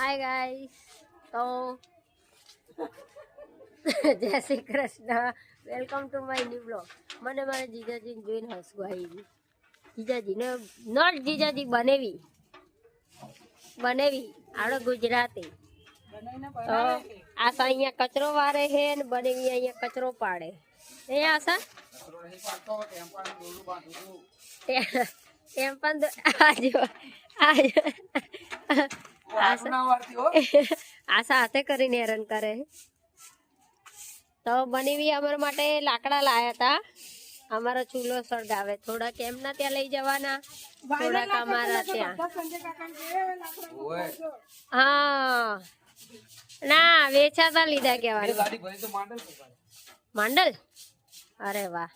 હાય guys તો Jai Shri Krishna welcome to my new blog મને મારા જીજાજીને જોઈને હસવું આવી જીજાજીને નોટ જીજાજી બનેવી. બનેવી. આડો ગુજરાતી. તો આશા અહીંયા કચરો વારે છે ને બનેવી અહીંયા કચરો પાડે. એ આશા? એમ પણ આજો આજો આશા સાથે હાથે કરીને હેરાન કરે તો બનીવી અમારા માટે લાકડા લાયા હતા. અમારો ચૂલો સળગાવે. થોડાક એમના ત્યાં લઈ જવાના. થોડાક અમારા ત્યાં. હા. ના વેચાતા લીધા કહેવાનું. માંડલ અરે વાહ.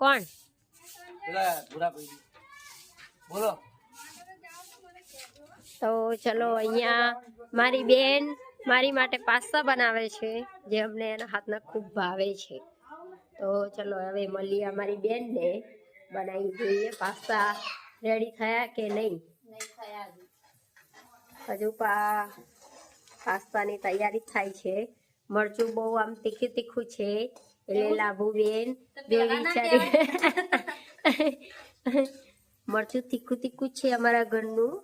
કોણ? બોલો. તો ચલો અહીંયા મારી બેન મારી માટે પાસ્તા બનાવે છે જે અમને એના હાથના ખૂબ ભાવે છે. તો ચલો હવે મળીએ અમારી બેનને. બનાવી જોઈએ પાસ્તા. રેડી થયા કે નહીં? હજુ. પા પાસ્તાની તૈયારી થાય છે. મરચું બહુ આમ તીખું તીખું છે. એટલે લાભુ બેન બે વિચારી મરચું તીખું તીખું છે અમારા ઘરનું.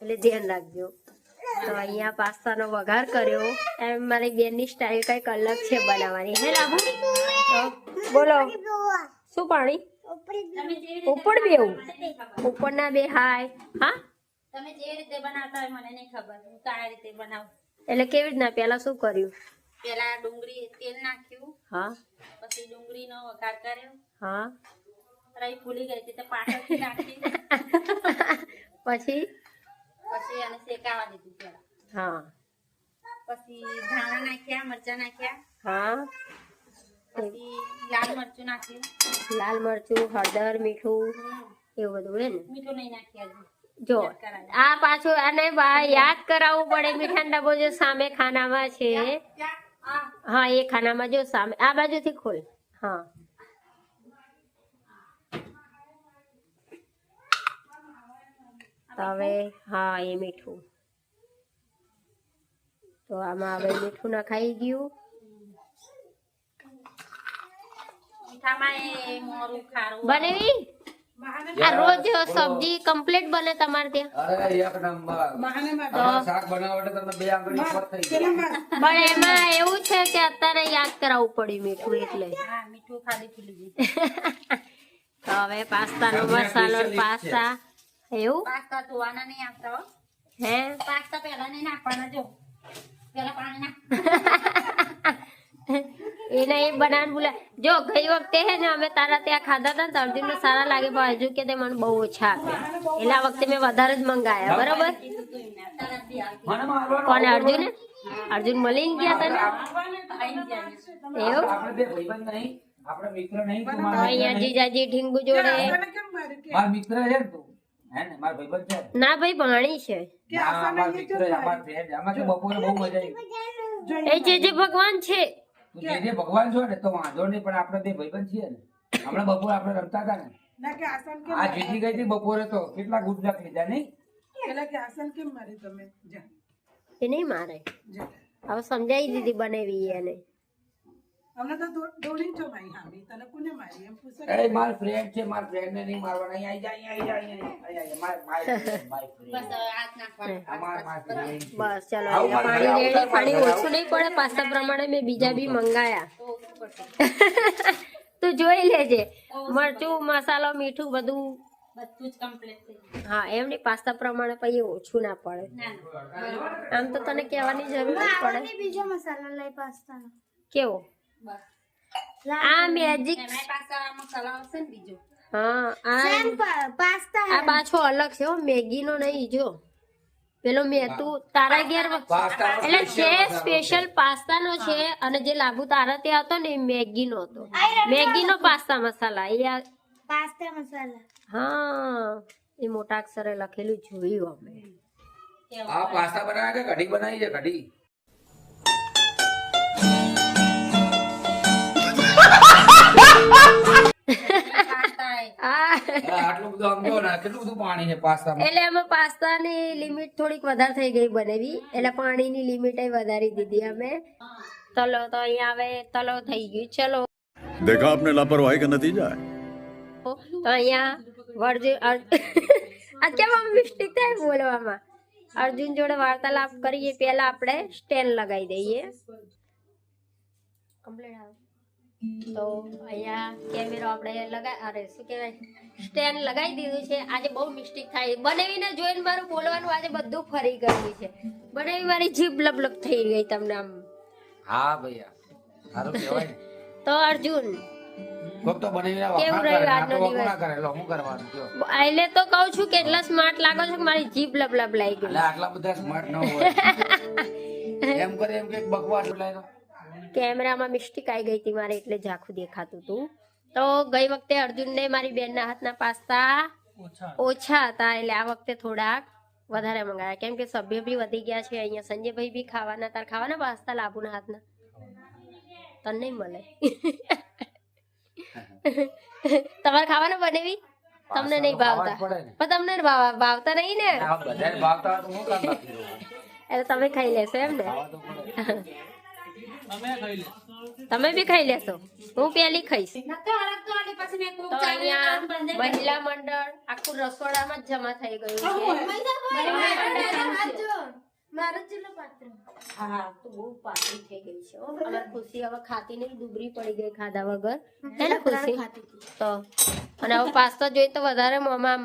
એટલે ધ્યાન રાખજો. તો અહીંયા પાસ્તાનો વઘાર કર્યો. એમ મારી બેનની સ્ટાઇલ કંઈક અલગ છે બનાવવાની. હે લાભુ? બોલો. શું પાણી? ઉપર બેવું ઉપરના બે હાય. હા? તમે જે રીતે બનાવતા હોય મને નહીં ખબર. હું તો આ રીતે બનાવું. એટલે કેવી રીતના? પહેલા શું કર્યું? પેલા ડુંગળી તેલ નાખ્યું. હા. પછી ડુંગળીનો વઘાર કર્યો. હા. રહી ભૂલી ગઈ હતી તો પાછળથી નાખી. પછી? પછી એને શેકાવા દીધું પેલા હા. પછી ધાણા નાખ્યા મરચા નાખ્યા. હા. પછી લાલ મરચું નાખ્યું. લાલ મરચું હળદર મીઠું એવું બધું હે ને? મીઠું નહીં નાખ્યા જો આ પાછું આને યાદ કરાવવું પડે. મીઠા ડબ્બો જો સામે ખાનામાં છે. હા એ ખાનામાં જો સામે આ બાજુથી ખોલ. હા. તો હવે હા એ મીઠું. તો આમાં હવે મીઠું નખાઈ ગયું. મીઠામાં એ મોરું બનેવી? આ રોજ સબ્જી કમ્પ્લીટ બને તમારે ત્યાં. એક નંબર. શાક બનાવવા માટે બે આંગળી ઉપર થઈ પણ એમાં એવું છે કે અત્યારે યાદ કરાવવું પડ્યું મીઠું એટલે. મીઠું ખાલી તો હવે પાસ્તાનો મસાલો પાસ્તા. એવું? પાસ્તા ધોવાના નહીં આવતા હો. હે? પાસ્તા પહેલા નહીં નાખવાના જો. પેલા પાણી નાખ. એને એ બનાવવાનું ભૂલા. જો ગઈ વખતે હે ને અમે તારા ત્યાં ખાધા હતા ને તો સારા લાગે પણ હજુ કે તે મને બહુ ઓછા આપ્યા એટલે વખતે મેં વધારે જ મંગાયા બરોબર? કોને અર્જુન? અર્જુન મળીને ગયા તને. એવું? આપણે મિત્ર નહીં તો અહીંયા જીજાજી ઢીંગુ જોડે. મારો મિત્ર છે તું. ને? મારો ભાઈબંધ છે. ના ભાઈ ભાણી છે. એ જે જે ભગવાન છે. જે જે ભગવાન છો ને તો વાંધો નહીં પણ આપણે બે ભાઈબંધ છીએ ને. હમણાં બપોરે આપણે રમતા હતા ને. આ જીતી ગઈ હતી બપોરે તો. કેટલા ગુજરાત લીધા નહીં? એ નહીં મારે. હવે સમજાવી દીધી બનાવી એને. એ માર? ફ્રેન્ડ છે માર ફ્રેન્ડ ને નહીં મારવાના અહીં આઈ જાય આઈ જાય આઈ જાય માર માર માર બસ હાથ નાખવા માર બસ ચલો પાણી રેડી. પાણી ઓછું નહીં પડે પાસ્તા પ્રમાણે મેં બીજા બી મંગાયા. તો જોઈ લેજે. મરચું મસાલો મીઠું બધું. બધું જ complete હા એમ નહીં પાસ્તા પ્રમાણે પછી ઓછું ના પડે. આમ તો તને કહેવાની જરૂર પડે. બીજો મસાલો લઈ પાસ્તાનો. કેવો. આ મેજિક ને. હા આ પાસ્તા આ પાછો અલગ છે હો મેગીનો નહીં જો. પેલો મે તું તારા ઘેર એટલે છે. સ્પેશિયલ પાસ્તાનો છે અને જે લાભુ તારા ત્યાં હતો ને એ મેગીનો હતો. મેગીનો પાસ્તા મસાલા એ આ- પાસ્તા મસાલા. હા એ મોટા અક્ષરે લખેલું જોયું અમે. આ પાસ્તા બનાવ્યા કે કઢી બનાવી છે કઢી? એટલે અમે પાસ્તાની લિમિટ થોડીક વધારે થઈ ગઈ બનાવી. એટલે પાણીની લિમિટ વધારી દીધી અમે. તલો તો અહીંયા હવે તલો થઈ ગયું. ચલો. લાપરવાહી કા નતીજા તો અહીંયા વર્જુ આ કેમ આમ થાય બોલવામાં. અર્જુન જોડે વાર્તાલાપ કરીએ પહેલા આપણે સ્ટેન્ડ લગાવી દઈએ. કમ્પ્લીટ તો અહીંયા કેમેરો આપણે લગાવી અરે શું કહેવાય? સ્ટેન્ડ લગાવી દીધું છે. આજે બહુ મિસ્ટેક થાય. બનાવીને જોઈને મારું બોલવાનું આજે બધું ફરી ગયું છે. બનાવી મારી જીભ લબલબ થઈ ગઈ તમને આમ. હા ભૈયા. સારું કહેવાય તો અર્જુન તો કહું છું કેટલા સ્માર્ટ લાગો છો મારી જીભ લબલબ લાગી આટલા બધા સ્માર્ટ ન હોય. એમ કરે એમ કે બકવાસ બોલાય કેમેરામાં મિસ્ટેક આવી ગઈ હતી મારે એટલે ઝાખું દેખાતું હતું તો ગઈ વખતે અર્જુનને મારી બેનના હાથના પાસ્તા ઓછા. હતા એટલે આ વખતે થોડાક વધારે મંગાયા. કેમ કે સભ્ય બી વધી ગયા છે અહીંયા સંજયભાઈ બી ખાવાના તાર ખાવાના પાસ્તા લાભુના હાથના? તને નહીં મળે. તમારે ખાવાના બનેવી? તમને નહીં ભાવતા. પણ તમને ભાવતા નહીં ને? એટલે તમે ખાઈ લેશો એમ ને. તમે બી ખાઈ લેશો. હું પેલી ખાઈશ. મહિલા મંડળ આખું રસોડામાં જ જમા થઈ ગયું છે. મારો ચૂલો પાત્ર. હા તો બહુ પાતળી થઈ ગઈ છે હો. અમારી ખુશી હવે ખાતી નહીં દુબળી પડી ગઈ ખાધા વગર. હે ને ખુશી? તો અને હવે પાસ્તા જોઈ તો વધારે મામા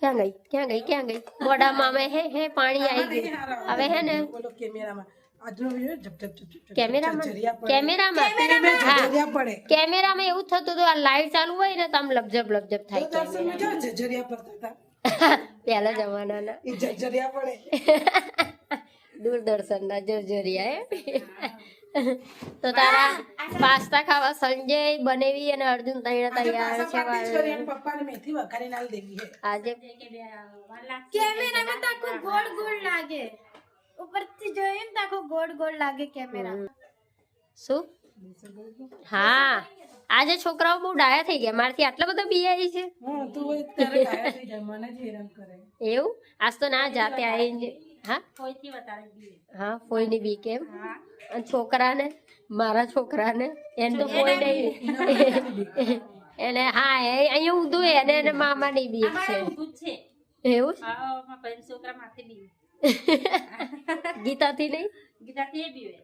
ક્યાં ગઈ? ક્યાં ગઈ? ક્યાં ગઈ? મોઢામાં અમે હે હે પાણી આવી ગયું. હવે હે ને? કેમેરામાં. આજનો વિડિયો કેમેરામાં કેમેરામાં હા. પડે. કેમેરામાં એવું થતું હતું આ લાઈટ ચાલુ હોય ને તો આમ લપજબ થાય દર્શનમાં જો ઝરિયા પડતા હતા પહેલા જમાનાના. એ ઝરિયા પડે. દૂરદર્શનના જર્જરિયા હે. તો તારા પાસ્તા ખાવા સંજય બનેવી અને અર્જુન તૈયાર તૈયાર છે પાટી જ કરી એમ પપ્પાને મેથી વઘારીને આલી દેવી આજે કેમેરામાં તો ગોળ ગોળ લાગે. ઉપરથી જોઈને તો આખો ગોળ ગોળ લાગે કેમેરા શું? હા. આજે છોકરાઓ બહુ ડાયા થઈ ગયા. મારથી આટલા બધા બિયાઈ છે. એવું? આજ તો ના જાતે આવીને હા? બી હા ફોઈની બી કેમ? અને છોકરાને મારા છોકરાને એને તો કોઈ નહીં. એને હા એ અહીંયા ઊંધું એને એને મામાની બીક અમારે છે. એવું? છોકરા માથે બી ગીતાથી નહીં? ગીતાથી એ બીવે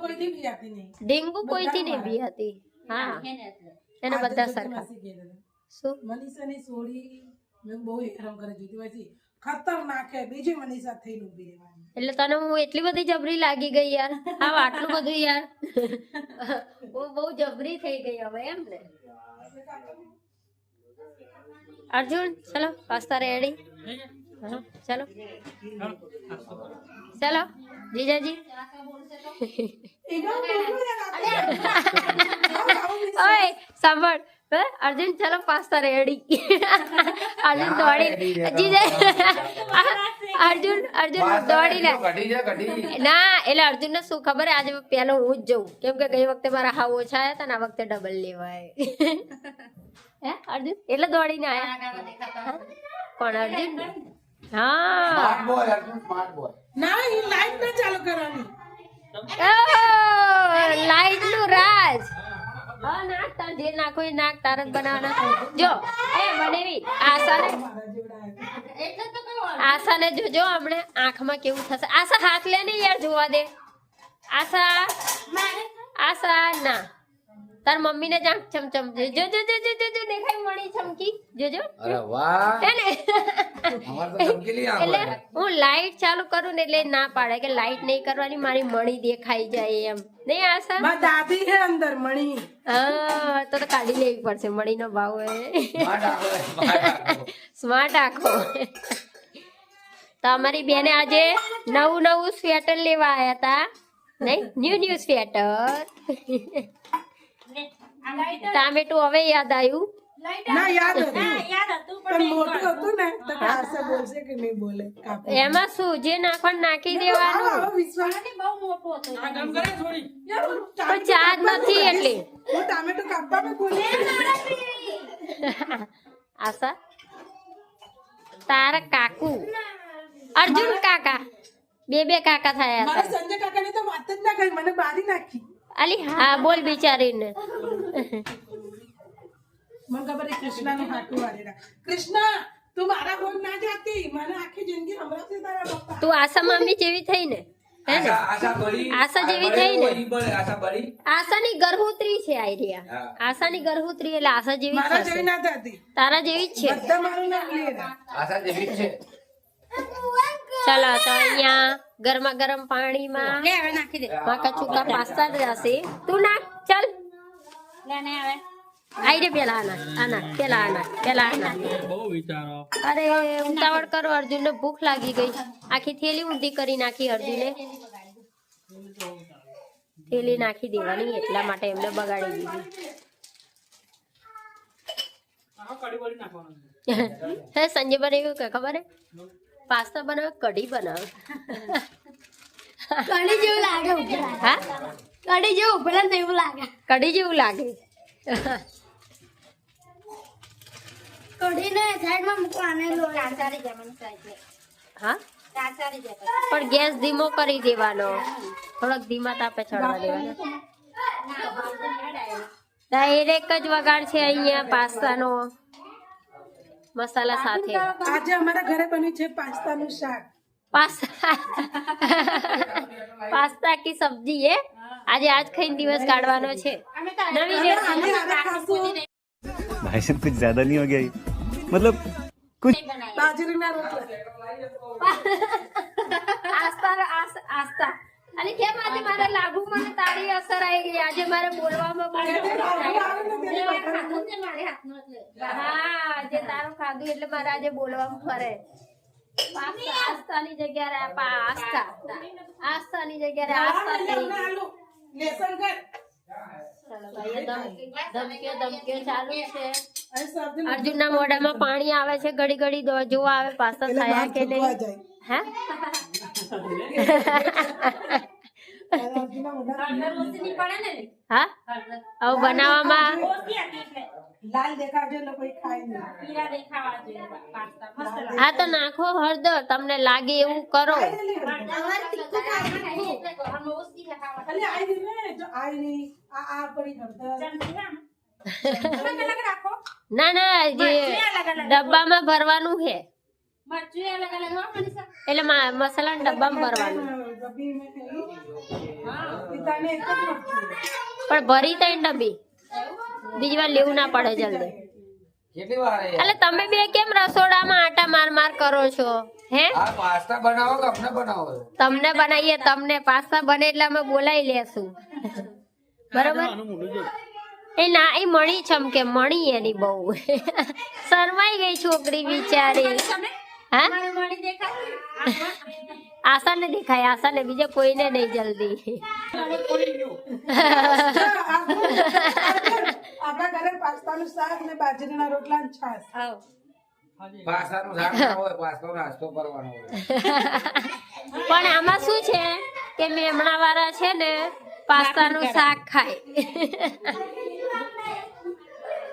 કોઈથી નહીં ડેન્ગુ કોઈથી નહીં બી હતી. હા. એને બધા સરખા. શું? મનીષાની સોડી મેં બહુ હેરાન કરે જોતી ખતરનાક હે બીજી મનીષા થઈને ઊભી રહેવાની. એટલે તને હું એટલી બધી જબરી લાગી ગઈ યાર. હા આટલું બધું યાર. હું બહુ જબરી થઈ ગઈ હવે એમ ને. અર્જુન ચલો પાસ્તા રેડી હા ચલો ચલો જીજાજી ઓય સાંભળ હે? અર્જુન ચલો પાસ્તા રેડી અર્જુન દોડી જીજા અર્જુન અર્જુન દોડી લે કઢી છે કઢી ના એટલે અર્જુન ને શું ખબર હે, આજે પેલો હું જ જઉં. કેમ કે ગઈ વખતે મારા હાવ ઓછા આવ્યા હતા ને આ વખતે ડબલ લેવાય હે અર્જુન? એટલે દોડીને આયા. કોણ અર્જુન હા? Smart boy Arjun smart boy ના એ લાઈટ ના ચાલુ કરવાની. લાઈટનું રાજ. જે નાખો એ નાખ બનાવવાના જો એ બનેવી આશાને જોજો હમણે આંખમાં કેવું થશે. આશા હાથ લે ને યાર જોવા દે. આશા આશા ના. તાર મમ્મી ને જાણ ચમચમ જો જો જો જો જો દેખાય મળી ચમકી. જોજો અરે વાહ. હે ને? અમાર તો ચમકીલી આંખો એટલે હું લાઈટ ચાલુ કરું ને એટલે ના પાડે કે લાઈટ નહીં કરવાની મારી મણી દેખાઈ જાય એમ. નહીં આશા? મારી દાદી હે અંદર મણી. હા તો તો કાઢી લેવી પડશે મણીનો ભાવ હે. સ્માર્ટ આખો તો અમારી બેને આજે નવું નવું સ્વેટર લેવા આવ્યા હતા નહીં ન્યુ ન્યુ સ્વેટર. ટામેટું હવે યાદ આવ્યું? ના યાદ હતું. યાદ હતું પણ પણ મોટું હતું ને તો કાસે બોલશે કે નહીં બોલે? કાપો. એમાં શું જે નાખવાનું નાખી દેવાનું? આવો વિશ્વાસ. બહુ મોટું હતું. યાર, હું પણ ચાર્જ નથી એટલે. હું ટામેટો કાપવા મેં બોલી આશા? તારા કાકુ. અર્જુન કાકા. બે બે કાકા થયા મારા હતા સંજય કાકાને તો વાત જ ના કરી મને બારી નાખી. અલી હા બોલ બિચારીને મને ખબર છે કૃષ્ણનું હાટું વાળેલા કૃષ્ણ તું મારા હોલ ના જાતી મને આખી જિંદગી હમણાં તારા પપ્પા તું આશા મામી જેવી થઈ ને હે ને આશા આશા બળી આશા જેવી થઈ ને? ઈ બળે, આશા બળી આશાની ગર્ભોત્રી છે આઈડિયા હા. આશાની ગર્ભોત્રી એટલે આશા જેવી જ મારા થશે જેવી ના થતી તારા જેવી જ છે બધા મારું નામ લે આશા જેવી જ છે ચલો તો અહીંયા ગરમા ગરમ પાણીમાં લે હવે નાખી દે. માકા ચૂકા પાસ્તા જ જશે તું નાખ ચાલ. લે ને હવે. આઈ રે પેલા આના આના પેલા આના પેલા આના. અરે ઉતાવળ કરો અર્જુનને ભૂખ લાગી ગઈ. આખી થેલી ઊંધી કરી નાખી અર્જુને. થેલી નાખી દેવાની એટલા માટે એમને બગાડી દીધી. હે સંજય બને એવું કે ખબર હે? પાસ્તા બનાવ કઢી બનાવ. કઢી જેવું લાગે હા? કઢી જેવું ઉભરા ને એવું લાગે. કઢી જેવું લાગે. કઢી સાઈડમાં મૂકવાને લો. ચાચારી જમણ સાઈડ હા? પણ ગેસ ધીમો કરી દેવાનો. થોડોક ધીમા તાપે ચડવા દેવાનો. ડાયરેક્ટ જ વગાડ છે અહીંયા પાસ્તાનો. મસાલા સાથે આજે અમારા ઘરે બન્યું છે પાસ્તાનું શાક પાસ્તા પાસ્તા કી સબ્જી હે આજે આજ ખાઈને દિવસ કાઢવાનો છે નવી અમે રેસીપી હારે ખાશું भाई साहब कुछ ज्यादा नहीं हो गया ये? मतलब कुछ બાજરીના રોટલા આસ્તા આસ- આસ્તા અને કેમ આજે મારા લાગુ મને તારી અસર આવી ગઈ? આજે મારે બોલવામાં હા આજે તારું ખાધું એટલે મારે આજે બોલવામાં ફરે. આસ્થાની જગ્યાએ આ પા- જગ્યાએ આસ્તા થઈ ગઈ. આલુ લેસન કર. ચલો ભાઈ, એ ધમકી- ધમકીઓ ધમકીઓ ચાલુ છે. અહીં શરદી અર્જુનના મોઢામાં પાણી આવે છે ઘડી ઘડી જોવા આવે પાસ્તા થયા કે નહીં? હે હા હવે બનાવવામાં લાલ દેખાડજો એટલે કોઈ ખાય નહીં પીળા દેખાવા જોઈએ પાસ્તા મસ્ત હા તો નાખો હળદર તમને લાગે એવું કરો ને જો આઈ ની જે ડબ્બામાં ભરવાનું છે એટલે મા- મસાલા ડબ્બામાં ભરવાનું. પણ ભરી તઈ ડબ્બી. બીજી વાર લેવું ના પડે જલ્દી. કેટલી વાર હે? એટલે તમે બે કેમ રસોડામાં આટા માર માર કરો છો? હે? પાસ્તા બનાવો કે અમને બનાવો? તમને બનાવીએ તમને પાસ્તા બને એટલે અમે બોલાવી લેશું. બરોબર? એ ના એ મણી છમકે મણી એની બહુ. શરમાઈ ગઈ છોકરી બિચારી. હા? ને દેખાય? આશા ને બીજે કોઈને નહીં જલ્દી. આપણા ઘરે પાસ્તાનું શાક ને બાજરીના રોટલા ને છાશ. પાસ્તાનું શાક ના હોય પાસ્તો નાસ્તો કરવાનો હોય. પણ આમાં શું છે કે મેમણા વાળા છે ને પાસ્તાનું શાક ખાય.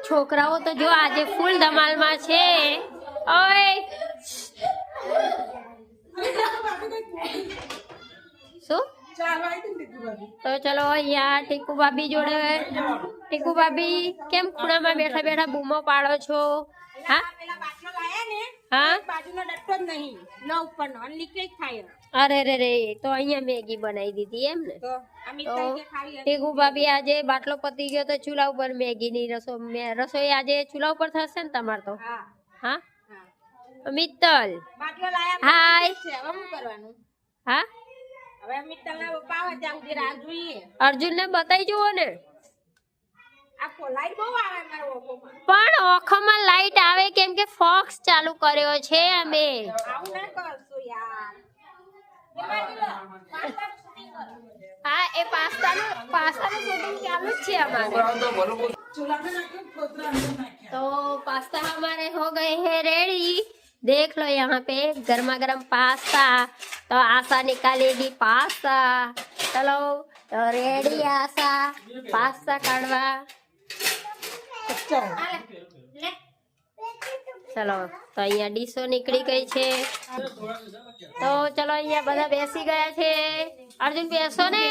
છોકરાઓ તો જો આજે ફૂલ ધમાલમાં છે. ઓય શું? ચાલો આવી હતી ને ટીકુ ભાભી તો ચલો અહીંયા ટીકુ ભાભી જોડે ટીકુ ભાભી કેમ ખૂણામાં બેઠા બેઠા બૂમો પાડો છો? હા? પેલા બાટલો લાયા ને હા? બાજુનો ડટ્ટો જ નહીં ન ઉપરનો અને લીકેજ થાય અરે રે રે તો અહીંયા મેગી બનાવી દીધી એમ ને. તો અમે તો તરીકે ખાવી ટીકુ ભાભી આજે બાટલો પતી ગયો તો ચૂલા ઉપર મેગીની રસો મે- રસોઈ આજે ચૂલા ઉપર થશે ને તમારે તો? હા હા. હા? મિત્તલ હાય હા હવે મિત્તલ ના પપ્પા આવે ત્યાં સુધી રાહ જોઈએ અર્જુન ને બતાવી જુઓ ને પણ ઓખમાં લાઈટ આવે કેમ કે ફોક્સ ચાલુ કર્યો છે અમે હા એ પાસ્તાનું પાસ્તાનું શૂટિંગ ચાલુ જ છે અમારે તો પાસ્તા હમારે હો ગયે હે રેડી अंदर नाखे तो पास्ता हमारे हो गए हैं रेडी देख लो यहाँ पे गर्मा गर्म पास्ता तो आशा निकालेगी पास्ता चलो तो रेडी आशा पास्ता काढ़वा अच्छा है લે ચલો તો અહીંયા ડીશો નીકળી ગઈ છે તો ચલો અહીંયા બધા બેસી ગયા છે અર્જુન બેસો ને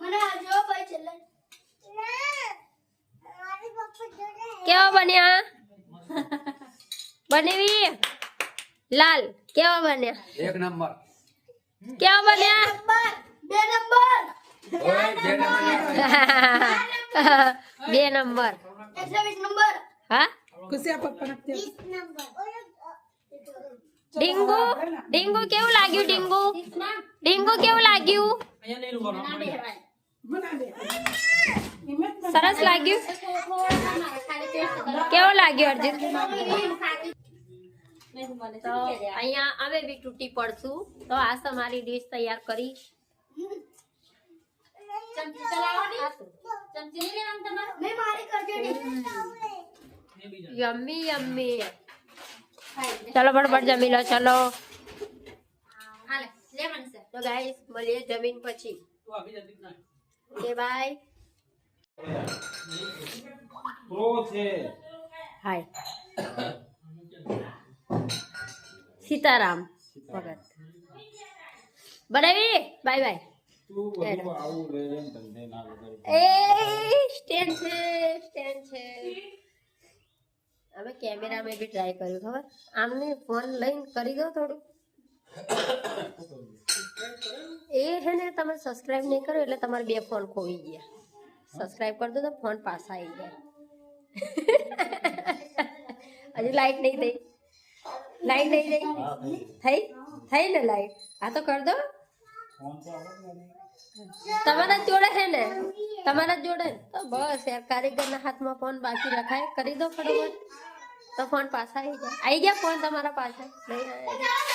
મને આ જો ભાઈ છેલ્લે કેવા બન્યા બનેવી? લાલ કેવા બન્યા? એક નંબર. કેવા બન્યા? બે નંબર બે નંબર. બે નંબર હા. ડીંગુ? ડીંગુ કેવું લાગ્યું ડીંગુ? ડીંગુ કેવું લાગ્યું. સરસ લાગ્યું. કેવું લાગ્યું અર્જુન? તો અહીંયા અમે બી તૂટી પડશું. તો આ તમારી ડીશ તૈયાર કરી. ચમચી ચલાવવાની? ચમચી નહીં લેવાનું તમારે? મેં મારી કરજો યમ્મી યમ્મી. ચલો ફટફટ જમી લો ચલો. હાલે તો ગાઈસ મળીએ જમીન પછી. Okay bye hi Sitaram Bhagat બનાવી બાય બાય એ સ્ટેન્ડ છે સ્ટેન્ડ છે હવે કેમેરામાં બી ટ્રાય કર્યું ખબર આમને ફોન લઈને કરી દો થોડું એ છે ને તમે સબસ્ક્રાઇબ નહીં કરો એટલે તમારે બે ફોન ખોઈ ગયા સબસ્ક્રાઇબ કરી દો તો ફોન પાછા આવી જાય હજી લાઈટ નહીં થઈ લાઈટ નહીં થઈ થઈ થઈ ને લાઈટ આ તો કર દો તમારા જ જોડે છે ને તમારા જ જોડે તો બસ યાર કારીગરના હાથમાં ફોન બાકી રખાય કરી દો ફટાફટ તો ફોન પાછા આવી જાય આવી ગયા ફોન તમારા પાછા નહીં આયા?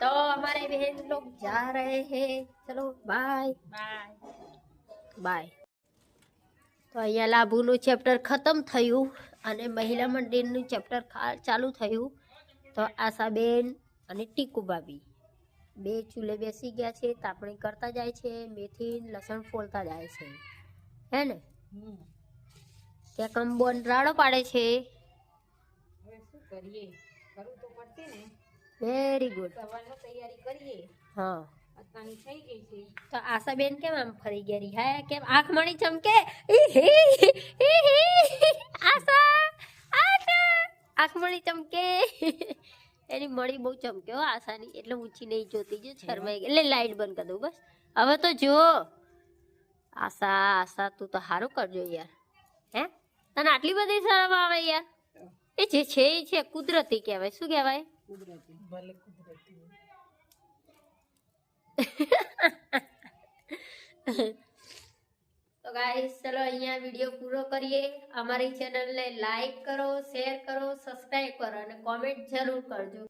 तो हमारे बहन लोग जा रहे हैं चलो बाय બાય તો અહીંયા લાભુનું ચેપ્ટર ખતમ થયું અને મહિલા મંદિરનું ચેપ્ટર ચાલુ થયું. તો આશાબેન અને ટીકુ ભાભી. બે ચૂલે બેસી ગયા છે તાપણી કરતા જાય છે મેથી લસણ ફોલતા જાય છે. હે ને? ત્યાં કંબોન રાડો પાડે છે. વેરી ગુડ હા. તો આશાબેન કેમ આમ ફરી ગયા રિહાય કેમ આંખ મળી ચમકે? આશા આશા આંખ મળી ચમકે. એની મળી બહુ ચમકે આશાની એટલે ઊંચી નહીં જોતી જો શરમાઈ ગઈ. એટલે લાઈટ બંધ કરી દઉં બસ. હવે તો જો. આશા આશા તું તો સારું કરજો યાર. હે? તને આટલી બધી શરમ આવે યાર? એ જે છે એ છે કુદરતી કહેવાય. શું કહેવાય? ભલે કુદરતી. તો ગાઈસ ચલો અહીંયા વીડિયો પૂરો કરીએ. અમારી ચેનલને લાઈક કરો શેર કરો સબસ્ક્રાઈબ કરો અને કોમેન્ટ જરૂર કરજો.